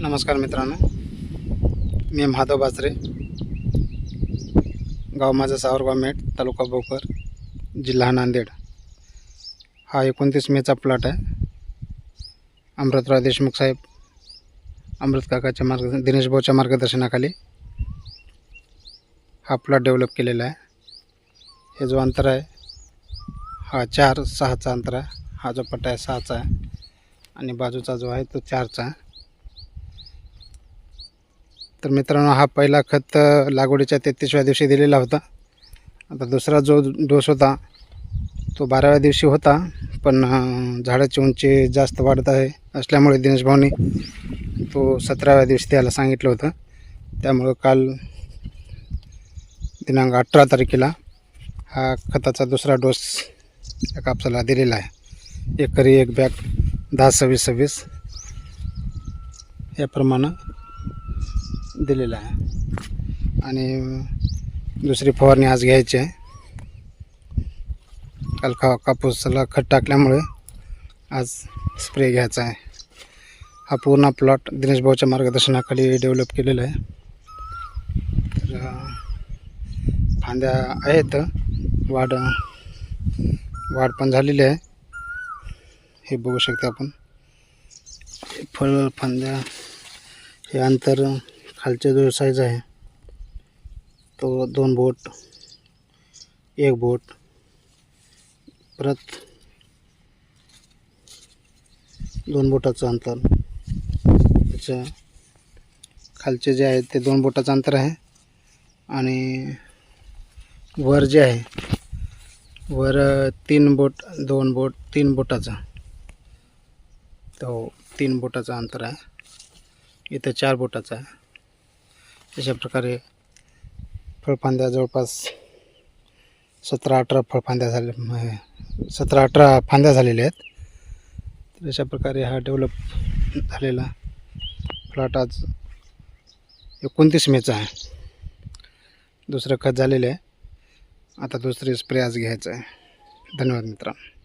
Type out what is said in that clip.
नमस्कार मित्रांनो. मी महादेव बाजरे. गाव माझं सावरगाव मेट तालुका भोकर जिल्हा नांदेड. हा एकोणतीस मेचा प्लॉट आहे. अमृतराव देशमुख साहेब अमृत काकाच्या मार्ग दिनेश भाऊच्या मार्गदर्शनाखाली हा प्लॉट डेव्हलप केलेला आहे. हे जो अंतर आहे हा चार सहाचा अंतर आहे. हा जो पट्टा आहे सहाचा आहे. आणि बाजूचा जो आहे तो चारचा आहे. तर मित्रांनो हा पहिला खत लागवडीच्या तेहतीसव्या दिवशी दिलेला होता. आता दुसरा जो डोस होता तो बाराव्या दिवशी होता पण झाडाची उंची जास्त वाढत आहे असल्यामुळे दिनेश भाऊनी तो सतराव्या दिवशी द्यायला सांगितलं होतं. त्यामुळं काल दिनांक अठरा तारखेला हा खताचा दुसरा डोस या कापसाला दिलेला आहे. एकरी एक बॅग दहा सव्वीस सव्वीस याप्रमाणे दिलेला आहे. आणि दुसरी फवारणी आज घ्यायची आहे. काल खा कापूसला खत टाकल्यामुळे आज स्प्रे घ्यायचा आहे. हा पूर्ण प्लॉट दिनेश भाऊच्या मार्गदर्शनाखाली डेव्हलप केलेला आहे. तर फांद्या आहेत. वाढ वाढ पण झालेली आहे. हे बघू शकते आपण. फळ फांद्या हे अंतर खालच्या जो साईज आहे तो दोन बोट एक बोट परत दोन बोटाचं अंतर. त्याच्या खालचे जे आहे ते दोन बोटाचं अंतर आहे आणि वर जे आहे वर तीन बोट दोन बोट तीन बोटाचा. तो तीन बोटाचं अंतर आहे. इथं चार बोटाचा आहे. अशा प्रकारे फळफांद्या जवळपास सतरा अठरा फळफांद्या झाले सतरा अठरा फांद्या झालेल्या आहेत. तर अशा प्रकारे हा डेव्हलप झालेला प्लॉट आज एकोणतीस मेचा आहे. दुसरं खत झालेलं आहे. आता दुसरे स्प्रे आज घ्यायचं आहे. धन्यवाद मित्रांनो.